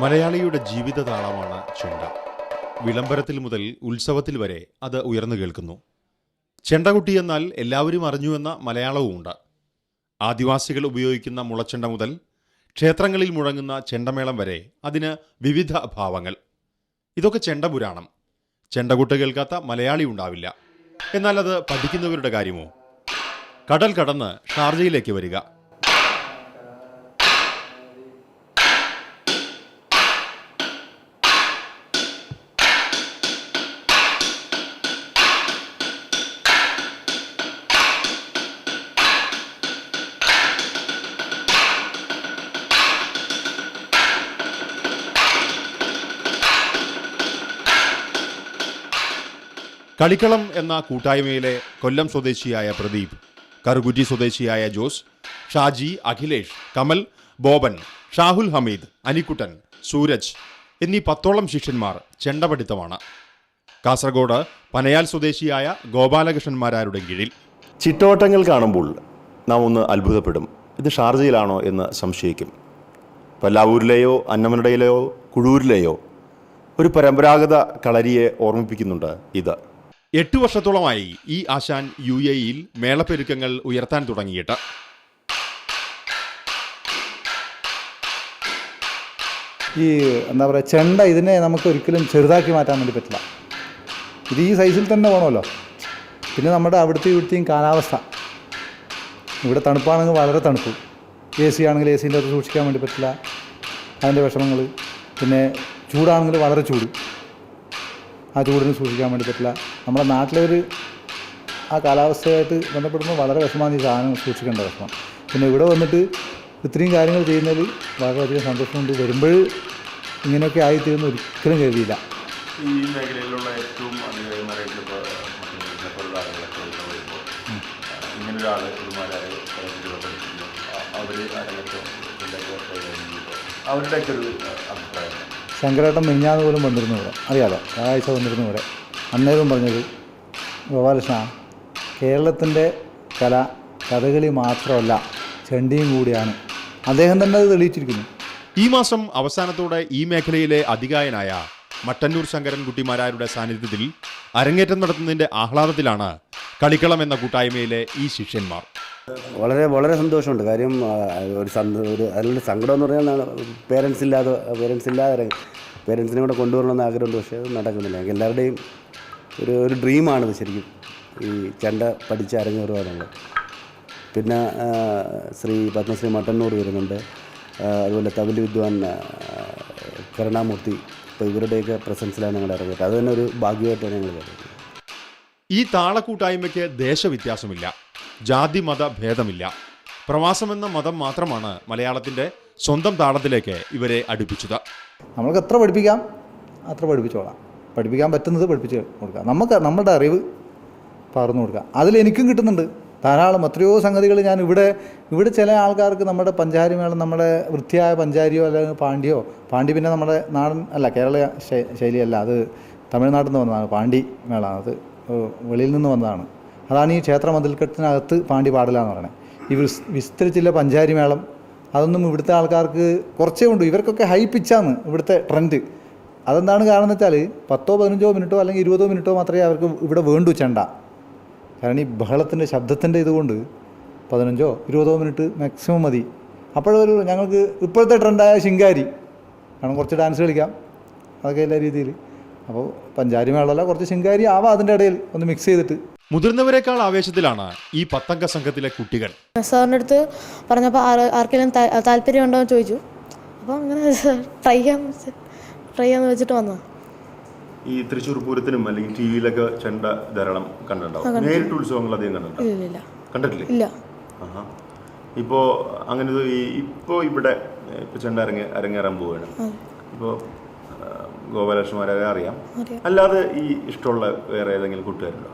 മലയാളിയുടെ ജീവിത താളമാണ് ചെണ്ട. വിളംബരത്തിൽ മുതൽ ഉത്സവത്തിൽ വരെ അത് ഉയർന്നു കേൾക്കുന്നു. ചെണ്ടകുട്ടി എന്നാൽ എല്ലാവരും അറിഞ്ഞു എന്ന മലയാളവുമുണ്ട് ആദിവാസികൾ ഉപയോഗിക്കുന്ന മുളച്ചെണ്ട മുതൽ ക്ഷേത്രങ്ങളിൽ മുഴങ്ങുന്ന ചെണ്ടമേളം വരെ അതിന് വിവിധ ഭാവങ്ങൾ. ഇതൊക്കെ ചെണ്ടപുരാണം. ചെണ്ടകുട്ട് കേൾക്കാത്ത മലയാളി ഉണ്ടാവില്ല. എന്നാൽ അത് പഠിക്കുന്നവരുടെ കാര്യമോ? കടൽ കടന്ന് ഷാർജയിലേക്ക് വരിക. കളിക്കളം എന്ന കൂട്ടായ്മയിലെ കൊല്ലം സ്വദേശിയായ പ്രദീപ് കറുകുറ്റി സ്വദേശിയായ ജോസ് ഷാജി അഖിലേഷ് കമൽ ബോബൻ ഷാഹുൽ ഹമീദ് അനിക്കുട്ടൻ സൂരജ് എന്നീ പത്തോളം ശിഷ്യന്മാർ ചെണ്ടപഠിത്തമാണ് കാസർഗോഡ് പനയാൽ സ്വദേശിയായ ഗോപാലകൃഷ്ണന്മാരാരുടെ കീഴിൽ. ചിട്ടോട്ടങ്ങൾ കാണുമ്പോൾ നാം ഒന്ന് അത്ഭുതപ്പെടും. ഇത് ഷാർജയിലാണോ എന്ന് സംശയിക്കും. പല്ലാവൂരിലെയോ അന്നമനടയിലെയോ കുഴൂരിലെയോ ഒരു പരമ്പരാഗത കളരിയെ ഓർമ്മിപ്പിക്കുന്നുണ്ട് ഇത്. എട്ടു വർഷത്തോളമായി ഈ ആശാൻ യു എ ഇയിൽ മേളപ്പെരുക്കങ്ങൾ ഉയർത്താൻ തുടങ്ങിയിട്ട്. ഈ എന്താ പറയുക ചെണ്ട ഇതിനെ നമുക്ക് ഒരിക്കലും ചെറുതാക്കി മാറ്റാൻ വേണ്ടി പറ്റില്ല. ഇത് ഈ സൈസിൽ തന്നെ വേണമല്ലോ. പിന്നെ നമ്മുടെ അവിടുത്തെ ഇവിടുത്തെയും കാലാവസ്ഥ. ഇവിടെ തണുപ്പാണെങ്കിൽ വളരെ തണുപ്പ്. എ സി ആണെങ്കിൽ എ സീന്റെ അകത്ത് സൂക്ഷിക്കാൻ വേണ്ടി പറ്റില്ല. അതിന്റെ വിഷമങ്ങൾ. പിന്നെ ചൂടാണെങ്കിൽ വളരെ ചൂട്. ആ ചൂടിന് സൂക്ഷിക്കാൻ വേണ്ടി പറ്റില്ല. നമ്മുടെ നാട്ടിലൊരു ആ കാലാവസ്ഥയായിട്ട് ബന്ധപ്പെടുമ്പോൾ വളരെ വിഷമമാണ് ഈ സാധനം സൂക്ഷിക്കേണ്ട വിഷമം. പിന്നെ ഇവിടെ വന്നിട്ട് ഇത്രയും കാര്യങ്ങൾ ചെയ്യുന്നതിൽ വളരെയധികം സന്തോഷമുണ്ട്. വരുമ്പോൾ ഇങ്ങനെയൊക്കെ ആയിത്തീരുന്ന ഒരിക്കലും കരുതിയില്ല. ഈ മേഖലയിലുള്ള ഏറ്റവും ഒരുമാരായ അവരുടെയൊക്കെ ഒരു അഭിപ്രായം ശങ്കരേട്ടൻ മിനിഞ്ഞാന്ന് പോലും വന്നിരുന്നു ഇവിടെ. അറിയാലോ? ഒരാഴ്ച വന്നിരുന്നു ഇവിടെ. അന്നേരം പറഞ്ഞത് ഗോപാലകൃഷ്ണ കേരളത്തിന്റെ കല കഥകളി മാത്രമല്ല ചെണ്ടിയും കൂടിയാണ്. അദ്ദേഹം തന്നെ അത് തെളിയിച്ചിരിക്കുന്നു. ഈ മാസം അവസാനത്തോടെ ഈ മേഖലയിലെ അധികായനായ മട്ടന്നൂർ ശങ്കരൻ ശങ്കരൻകുട്ടിമാരാരുടെ സാന്നിധ്യത്തിൽ അരങ്ങേറ്റം നടത്തുന്നതിന്റെ ആഹ്ലാദത്തിലാണ് കളിക്കളം എന്ന കൂട്ടായ്മയിലെ ഈ ശിഷ്യന്മാർ. വളരെ വളരെ സന്തോഷമുണ്ട്. കാര്യം ഒരു ഒരു അതിലൊരു സങ്കടം എന്ന് പറഞ്ഞാൽ പേരൻസ് ഇല്ലാതെ പേരൻസ് ഇല്ലാതെ പേരൻസിനെ കൂടെ കൊണ്ടുവരണമെന്ന് ആഗ്രഹമുണ്ട്. പക്ഷേ അത് നടക്കുന്നില്ല. എല്ലാവരുടെയും ഒരു ഒരു ഡ്രീമാണിത് ശരിക്കും. ഈ ചെണ്ട പഠിച്ച് അരങ്ങേറുക എന്നുള്ളത്. പിന്നെ ശ്രീ പത്മശ്രീ മട്ടന്നൂർ വരുന്നുണ്ട്. അതുപോലെ തമിഴ് വിദ്വാൻ കരുണാമൂർത്തി. ഇപ്പോൾ ഇവരുടെയൊക്കെ പ്രസൻസിലാണ് ഞങ്ങൾ ഇറങ്ങിയത്. അത് തന്നെ ഒരു ഭാഗ്യമായിട്ടാണ് ഞങ്ങൾ കരുതുന്നത്. ഈ താളക്കൂട്ടായ്മയ്ക്ക് ദേശവ്യത്യാസമില്ല. ജാതി മത ഭേദമില്ല. പ്രവാസമെന്ന മതം മാത്രമാണ് മലയാളത്തിന്റെ സ്വന്തം താളത്തിലേക്ക് ഇവരെ അടുപ്പിച്ചത്. നമ്മൾക്ക് എത്ര പഠിപ്പിക്കാം? അത്ര പഠിപ്പിച്ചോളാം. പഠിപ്പിക്കാൻ പറ്റുന്നത് പഠിപ്പിച്ച് കൊടുക്കുക. നമുക്ക് നമ്മുടെ അറിവ് പറഞ്ഞു കൊടുക്കുക. അതിലെനിക്കും കിട്ടുന്നുണ്ട്. ധാരാളം എത്രയോ സംഗതികൾ ഞാൻ ഇവിടെ ഇവിടെ ചില ആൾക്കാർക്ക് നമ്മുടെ പഞ്ചാരി മേളം നമ്മുടെ വൃത്തിയായ പഞ്ചാരിയോ അല്ലെങ്കിൽ പാണ്ഡ്യോ പാണ്ഡ്യ പിന്നെ നമ്മുടെ നാടൻ അല്ല കേരള ശൈലിയല്ല. അത് തമിഴ്നാട്ടിൽ നിന്ന് വന്നതാണ്. പാണ്ഡി മേള അത് വെളിയിൽ നിന്ന് വന്നതാണ്. അതാണ് ഈ ക്ഷേത്ര മതിൽക്കെട്ടിനകത്ത് പാണ്ഡി പാടില്ല എന്ന് പറയുന്നത് ഈ വിസ് വിസ്തരിച്ചില്ല പഞ്ചാരി മേളം അതൊന്നും ഇവിടുത്തെ ആൾക്കാർക്ക് കുറച്ചേ ഉണ്ടു ഇവർക്കൊക്കെ ഹൈ പിച്ചാണ് ഇവിടുത്തെ ട്രെൻഡ്. അതെന്താണ് കാരണം എന്ന് വെച്ചാൽ പത്തോ പതിനഞ്ചോ മിനിറ്റോ അല്ലെങ്കിൽ ഇരുപതോ മിനിറ്റോ മാത്രമേ അവർക്ക് ഇവിടെ വേണ്ടു ചെണ്ട. കാരണം ഈ ബഹളത്തിന്റെ ശബ്ദത്തിന്റെ ഇതുകൊണ്ട് പതിനഞ്ചോ ഇരുപതോ മിനിറ്റ് മാക്സിമം മതി. അപ്പോഴൊരു ഞങ്ങൾക്ക് ഇപ്പോഴത്തെ ട്രെൻഡായ ശിങ്കാരി. കാരണം കുറച്ച് ഡാൻസ് കളിക്കാം. അതൊക്കെ എല്ലാ രീതിയിൽ അപ്പോൾ പഞ്ചാരി മേളല്ല കുറച്ച് ശിങ്കാരി ആവാം അതിന്റെ ഇടയിൽ ഒന്ന് മിക്സ് ചെയ്തിട്ട്. മുതിർന്നവരെക്കാൾ ആവേശത്തിലാണ് ഈ പത്തംഗ സംഘത്തിലെ കുട്ടികൾ. സാറിന്റെ അടുത്ത് പറഞ്ഞപ്പോൾ ആർക്കെങ്കിലും താല്പര്യമുണ്ടോ താല്പര്യം ഉണ്ടോ എന്ന് ചോദിച്ചു. അപ്പോൾ അങ്ങനെ ട്രൈ ചെയ്യാൻ ട്രൈ ചെയ്യാന്ന് വെച്ചിട്ട് വന്നതാണ് ഈ തൃശ്ശൂർ പൂരത്തിനും അല്ലെങ്കിൽ ടി വിയിലൊക്കെ ചെണ്ട ധാരാളം കണ്ടിട്ടുണ്ടാവും. നേരിട്ട് ഉത്സവങ്ങൾ അധികം ഇല്ല കണ്ടിട്ടില്ലേ? ഇല്ല. ഇപ്പോ അങ്ങനെ ഒരു ഈ ഇപ്പോ ഇവിടെ ഏഹ്, ചെണ്ട അരങ്ങ അരങ്ങേറാൻ പോവുകയാണ് ഇപ്പോ ഗോപാലകൃഷ്ണമാരെ അറിയാം. അല്ലാതെ ഈ ഇഷ്ടമുള്ള വേറെ ഏതെങ്കിലും കൂട്ടുകാരുണ്ടോ?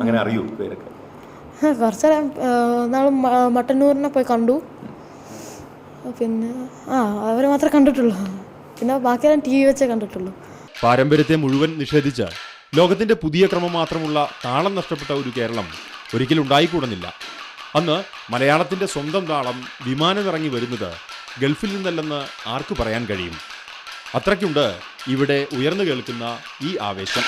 അങ്ങനെ അറിയൂ പേരൊക്കെ? കുറച്ച് നാളെ മട്ടന്നൂരിനെ പോയി കണ്ടു. പിന്നെ ആ അവരെ മാത്രമേ കണ്ടിട്ടുള്ളൂ. പിന്നെ ബാക്കിയെല്ലാം ടി വി വെച്ചേ കണ്ടിട്ടുള്ളൂ. പാരമ്പര്യത്തെ മുഴുവൻ നിഷേധിച്ച ലോകത്തിന്റെ പുതിയ ക്രമം മാത്രമുള്ള താളം നഷ്ടപ്പെട്ട ഒരു കേരളം ഒരിക്കലും ഉണ്ടായിക്കൂടുന്നില്ല. അന്ന് മലയാളത്തിന്റെ സ്വന്തം താളം വിമാനമിറങ്ങി വരുന്നത് ഗൾഫിൽ നിന്നല്ലെന്ന് ആർക്ക് പറയാൻ കഴിയും? അത്രയ്ക്കുണ്ട് ഇവിടെ ഉയർന്നു കേൾക്കുന്ന ഈ ആവേശം.